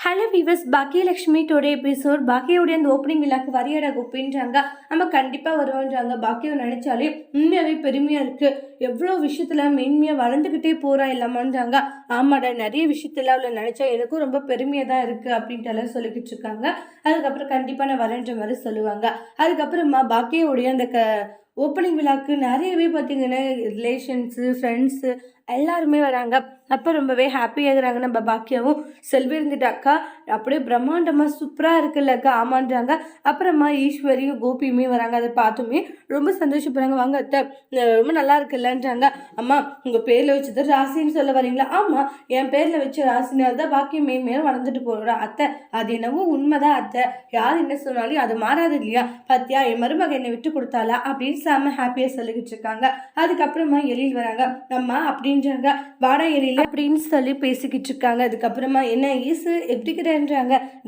Hello viewers Baakiyalakshmi today episode பாக்கியோடைய அந்த opening விழாக்கு வரையடா குப்பின்றாங்க. நம்ம கண்டிப்பாக வருவோன்றாங்க. பாக்கியவை நினச்சாலே உண்மையாகவே பெருமையாக இருக்குது எவ்வளோ விஷயத்தில் மென்மையாக வளர்ந்துக்கிட்டே போகிறா இல்லாமன்றாங்க ஆமாடா நிறைய விஷயத்தில் அவளை நினச்சா எனக்கும் ரொம்ப பெருமையாக தான் இருக்குது அப்படின்ட்டு எல்லாம் சொல்லிக்கிட்டு இருக்காங்க. அதுக்கப்புறம் கண்டிப்பாக நான் வரேன்ற மாதிரி சொல்லுவாங்க. அதுக்கப்புறமா பாக்கியோடைய அந்த க ஓப்பனிங் விழாக்கு நிறையவே பார்த்தீங்கன்னா ரிலேஷன்ஸு ஃப்ரெண்ட்ஸு எல்லாருமே வராங்க. அப்போ ரொம்பவே ஹாப்பியாகிறாங்க நம்ம பாக்கியாவும். செல்வி இருந்துட்டு அக்கா அப்படியே பிரம்மாண்டமாக சூப்பராக இருக்குல்ல அக்கா ஆமான்றாங்க. அப்புறமா ஈஸ்வரியும் கோபியுமே வராங்க. அதை பார்த்துமே ரொம்ப சந்தோஷப்படுறாங்க. வாங்க அத்தை ரொம்ப நல்லா இருக்குல்லன்றாங்க. அம்மா உங்கள் பேரில் வச்சது ராசின்னு சொல்ல வரீங்களா? ஆமாம் என் பேரில் வச்ச ராசினால் தான் பாக்கியம் மே மேலும் வளர்ந்துட்டு போகிறோம் அத்தை. அது என்னவோ உண்மைதான் அத்தை. யார் என்ன சொன்னாலும் அது மாறாது இல்லையா? பத்தியா என் மருமக என்னை விட்டு கொடுத்தாளா? அப்படின்னு செம்ம ஹாப்பியாக சொல்லிக்கிட்டு இருக்காங்க. அதுக்கப்புறமா எழில் வராங்க. அம்மா அப்படின்றாங்க. வாடா எழில். அப்படின்னு சொல்லி பேசிக்கிட்டு இருக்காங்க அதுக்கப்புறமா என்ன ஈசு எப்படி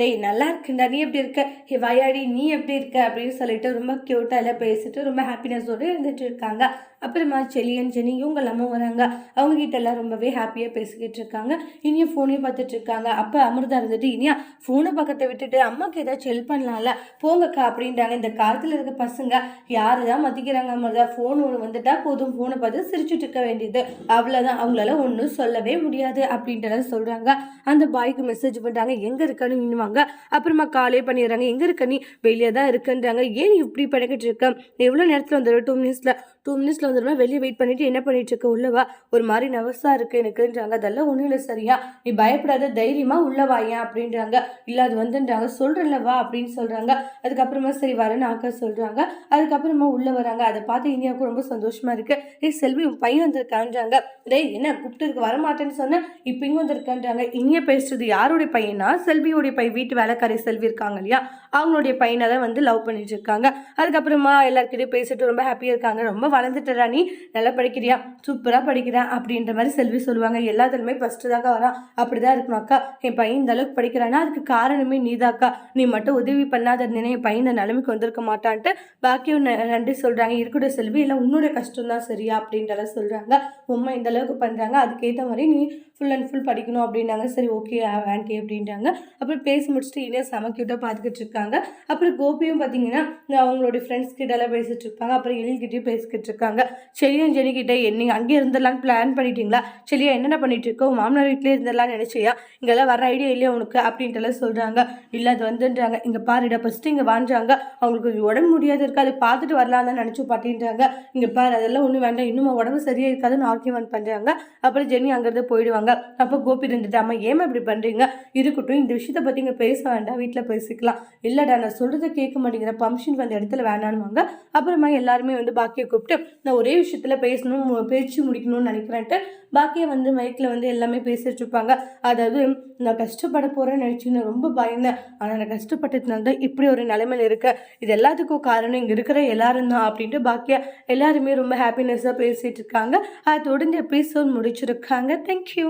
டேய் நல்லா இருக்குண்டா நீ எப்படி இருக்க? ஏ வயாடி நீ எப்படி இருக்க? அப்படின்னு சொல்லிட்டு ரொம்ப க்யூட்டாக எல்லாம் பேசிட்டு ரொம்ப ஹாப்பினஸோடு இருந்துட்டு இருக்காங்க அப்புறமா செலியன் ஜெனி இவங்க எல்லாமும் வராங்க. அவங்க கிட்ட எல்லாம் ரொம்பவே ஹாப்பியாக பேசிக்கிட்டு இருக்காங்க இனியா ஃபோனையும் பார்த்துட்டு இருக்காங்க அப்போ அமிர்தா இருந்துட்டு இனியா ஃபோனை பக்கத்தை விட்டுட்டு அம்மாவுக்கு ஏதாச்சும் ஹெல்ப் பண்ணலாம்ல? போங்கக்கா அப்படின்றாங்க. இந்த காலத்தில் இருக்க பசங்க யார் தான் மதிக்கிறாங்க அமிர்தா? ஃபோன் ஒன்று வந்துட்டா போதும். ஃபோனை பார்த்து சிரிச்சுட்டு இருக்க வேண்டியது. அவ்வளோ அவ்வளோதான் அவங்களால ஒன்றும் சொல்லவே முடியாது அப்படின்ட்டு சொல்கிறாங்க அந்த பாய்க்கு மெசேஜ் பண்ணுறாங்க எங்கே இருக்கன்னு நின்னுவாங்க அப்புறமா காலே பண்ணிடுறாங்க எங்கே இருக்க நீ? வெளியே தான் இருக்குன்றாங்க. ஏன் நீ இப்படி பண்ணிக்கிட்டு இருக்க? எவ்வளோ நேரத்தில் வந்துடும் டூ மினிட்ஸில் டூ மினிட்ஸில் வந்துடுமா வெளியே வெயிட் பண்ணிட்டு என்ன பண்ணிட்டு இருக்க? உள்ளவா ஒரு மாதிரி நவஸாக இருக்குது எனக்குன்றாங்க. அதெல்லாம் ஒன்றும் இல்லை சரியா. நீ பயப்படாத தைரியமாக உள்ளவா ஏன்? அப்படின்றாங்க. இல்லை அது வந்துன்றாங்க. சொல்கிறல்ல வா. அப்படின்னு சொல்கிறாங்க அதுக்கப்புறமா சரி வரேன்னு ஆக்கா சொல்கிறாங்க அதுக்கப்புறமா உள்ளே வராங்க. அதை பார்த்து இனியாவுக்கும் ரொம்ப சந்தோஷமாக இருக்கு. ஏ செல்வி உன் பையன் வந்திருக்கான்றாங்க. டேய் என்ன கூப்பிட்டு வரமாட்டேன்னு சொன்னேன் இப்போ இங்கே வந்திருக்கான்றாங்க. இங்கே பேசுறது யாருடைய பையனா செல்வியோடைய பையன் வீட்டு வேலைக்காரி செல்வி இருக்காங்க இல்லையா? அவங்களுடைய பையனை தான் வந்து லவ் பண்ணிட்டு இருக்காங்க. அதுக்கப்புறமா எல்லாருக்கிட்டையும் பேசிட்டு ரொம்ப ஹாப்பியாக இருக்காங்க. ரொம்ப வளர்ந்துட்டா நீ நல்லா படிக்கிறியா? சூப்பராக படிக்கிறேன் அப்படின்ற மாதிரி செல்வி சொல்லுவாங்க. எல்லாத்துலையுமே ஃபஸ்ட்டு தாக்கா வரான் அப்படி தான் இருக்கணும் அக்கா. என் பையன் இந்த அளவுக்கு படிக்கிறான்னா அதுக்கு காரணமே நீதாக்கா. நீ மட்டும் உதவி பண்ணாத இருந்தேனே என் பையன் இந்த நிலைமைக்கு வந்திருக்க மாட்டான்ட்டு பாக்கியும் நன்றி சொல்கிறாங்க இருக்கட்டும் செல்வி இல்லை உன்னோட கஷ்டம் தான் சரியா அப்படின்றலாம் சொல்கிறாங்க உண்மை இந்த அளவுக்கு பண்ணுறாங்க அதுக்கேற்ற மாதிரி நீ ஃபுல் அண்ட் ஃபுல் படிக்கணும் அப்படின்னாங்க. சரி ஓகே ஆண்டி அப்படின்றாங்க. அப்புறம் பேசி முடிச்சுட்டு இனியா செம க்யூட்டாக பார்த்துக்கிட்டு இருக்காங்க. அப்புறம் கோபியும் பார்த்தீங்கன்னா அவங்களுடைய ஃப்ரெண்ட்ஸ் கிட்டலாம் பேசிகிட்டு இருப்பாங்க. அப்புறம் எழில்கிட்டையும் பேசிக்கிட்டு இருக்காங்க. செலியும் கிட்டே நீங்கள் அங்கே இருந்துடலான்னு பிளான் பண்ணிட்டீங்களா? செலியா என்னென்ன பண்ணிட்டு இருக்கோம் மாமனார் வீட்டிலே இருந்துடலாம்னு நினச்சியா? இங்கெல்லாம் வர ஐடியா இல்லையா உனக்கு? அப்படின்ட்டுலாம் சொல்கிறாங்க இல்லை அது வந்துன்றாங்க. இங்கே பாருடா ஃபஸ்ட்டு இங்கே வாஞ்சாங்க அவங்களுக்கு உடம்பு முடியாது இருக்குது. அதை பார்த்துட்டு வரலாம் தான் நினச்சி பாட்டின்றாங்க இங்கே பாரு அதெல்லாம் ஒன்றும் வேண்டாம். இன்னும் உடம்பு சரியாக இருக்காதுன்னு ஆர்கியூமெண்ட் பண்ணுறாங்க அப்புறம் ஜெனி அங்கேருந்து போயிடுவாங்க. அப்போ கோபி இருந்துட்டு அம்மா ஏமா இப்படி பண்ணுறீங்க இருக்கட்டும் இந்த விஷயத்த பற்றி இங்கே பேச வேண்டாம். வீட்டில் பேசிக்கலாம். இல்லைடா நான் சொல்கிறத கேட்க மாட்டேங்கிற பம்ஷன் வந்த இடத்துல வேணானுவாங்க அப்புறமா எல்லாருமே வந்து பாக்கியை கூப்பிட்டு நான் ஒரே விஷயத்தில் பேசணும் பேச்சு முடிக்கணும்னு நினைக்கிறேன்ட்டு பாக்கியை வந்து மைக்கில் வந்து எல்லாமே பேசிட்டு இருப்பாங்க. அதாவது நான் கஷ்டப்பட போகிறேன்னு நினச்சி நான் ரொம்ப பயந்தேன். ஆனால் நான் கஷ்டப்பட்டதுனால தான் இப்படி ஒரு நிலைமையில் இருக்க இது எல்லாத்துக்கும் காரணம் இங்கே இருக்கிற எல்லாரும் தான் அப்படின்ட்டு பாக்கியா எல்லாருமே ரொம்ப ஹாப்பினஸ்ஸாக பேசிகிட்டு இருக்காங்க. அதை தொடர்ந்து எபிசோட் முடிச்சிருக்காங்க. தேங்க்யூ